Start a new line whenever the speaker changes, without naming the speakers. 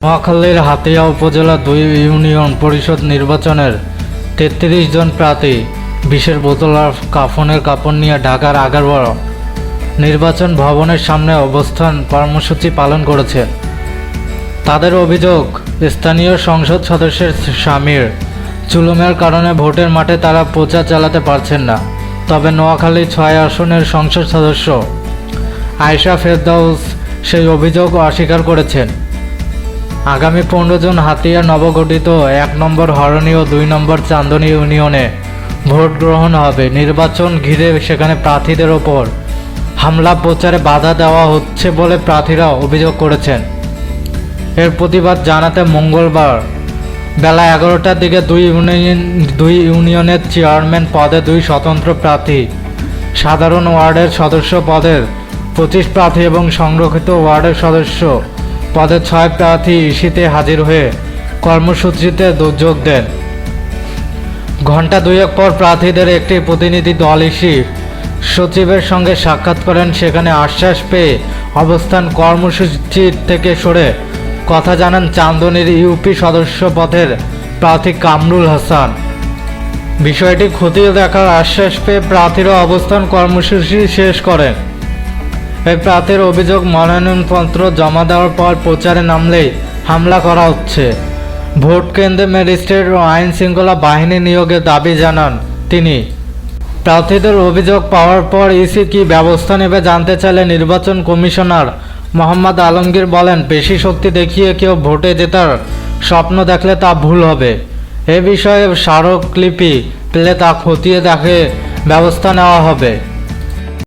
নোয়াখালীর হাতিয়া উপজেলা দুই ইউনিয়ন পরিষদ নির্বাচনের তেত্রিশ জন প্রার্থী বিশের বোতল আর কাফনের কাপড় নিয়ে ঢাকার আগারবড় নির্বাচন ভবনের সামনে অবস্থান কর্মসূচি পালন করেছে। তাদের অভিযোগ, স্থানীয় সংসদ সদস্যের স্বামীর চুলুমের কারণে ভোটের মাঠে তারা প্রচার চালাতে পারছেন না। তবে নোয়াখালী ছয় আসনের সংসদ সদস্য আয়শা ফেরদাউস সেই অভিযোগ অস্বীকার করেছেন। আগামী পনেরো জন হাতিয়া নবগঠিত এক নম্বর হরণী ও দুই নম্বর চান্দনী ইউনিয়নে ভোট গ্রহণ হবে। নির্বাচন ঘিরে সেখানে প্রার্থীদের ওপর হামলা, প্রচারে বাধা দেওয়া হচ্ছে বলে প্রার্থীরা অভিযোগ করেছেন। এর প্রতিবাদ জানাতে মঙ্গলবার বেলা এগারোটার দিকে দুই ইউনিয়ন, দুই ইউনিয়নের চেয়ারম্যান পদে দুই স্বতন্ত্র প্রার্থী, সাধারণ ওয়ার্ডের সদস্য পদের পঁচিশ প্রার্থী এবং সংরক্ষিত ওয়ার্ডের সদস্য পদে ছয় প্রার্থী ইসিতে হাজির হয়ে কর্মসূচিতে যোগ দেন। ঘণ্টা দুয়েক পর প্রার্থীদের একটি প্রতিনিধি দল ইসি সচিবের সঙ্গে সাক্ষাৎ করেন। সেখানে আশ্বাস পেয়ে অবস্থান কর্মসূচি থেকে সরে কথা জানান চান্দনীর ইউপি সদস্য পদের প্রার্থী কামরুল হাসান। বিষয়টি খতিয়ে দেখার আশ্বাস পেয়ে প্রার্থীরা অবস্থান কর্মসূচি শেষ করেন। প্রার্থীর অভিযোগ মনোনয়নপত্র জমা দেওয়ার পর প্রচারে নামলেই হামলা করা হচ্ছে। ভোট কেন্দ্রে ম্যাজিস্ট্রেট ও আইন শৃঙ্খলা বাহিনী নিয়োগের দাবি জানান তিনি। প্রার্থীদের অভিযোগ পাওয়ার পর ইসি কি ব্যবস্থা নেবে জানতে চাইলে নির্বাচন কমিশনার মোহাম্মদ আলমগীর বলেন, বেশি শক্তি দেখিয়ে কেউ ভোটে জেতার স্বপ্ন দেখলে তা ভুল হবে। এ বিষয়ে স্মারকলিপি পেলে তা খতিয়ে দেখে ব্যবস্থা নেওয়া হবে।